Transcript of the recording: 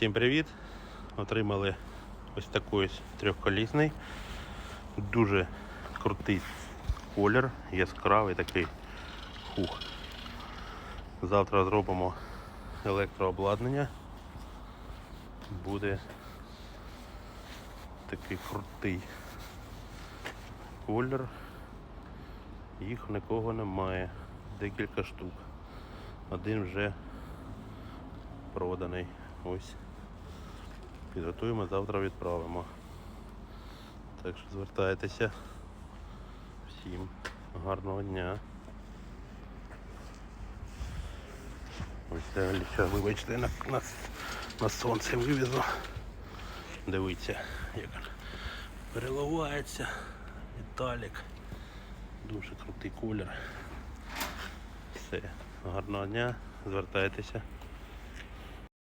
Всім привіт! Отримали ось такий трьохколісний. Дуже крутий колір, яскравий такий хух. Завтра зробимо електрообладнання. Буде такий крутий колір. Їх нікого немає. Декілька штук. Один вже проданий. Ось. Підготуємо, завтра відправимо. Так що звертайтеся. Всім гарного дня. Ось що, вибачте, на, на, на сонце вивезу. Дивіться, як переливається. Віталік. Дуже крутий колір. Все, гарного дня, звертайтеся.